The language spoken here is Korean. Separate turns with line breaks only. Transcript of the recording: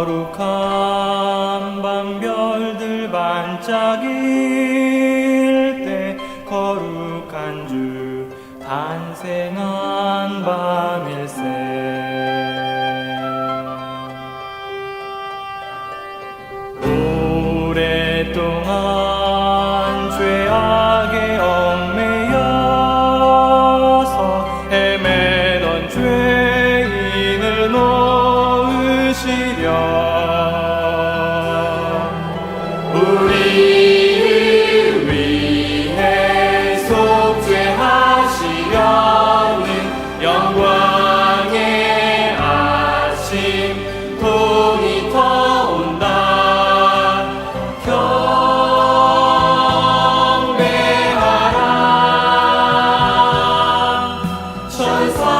거룩한 밤 별들 반짝일 때 거룩한 주 탄생한 밤일세. 놓으시려 우리를 위해 속죄하시려는 영광의 아침 동이 터온다. 천사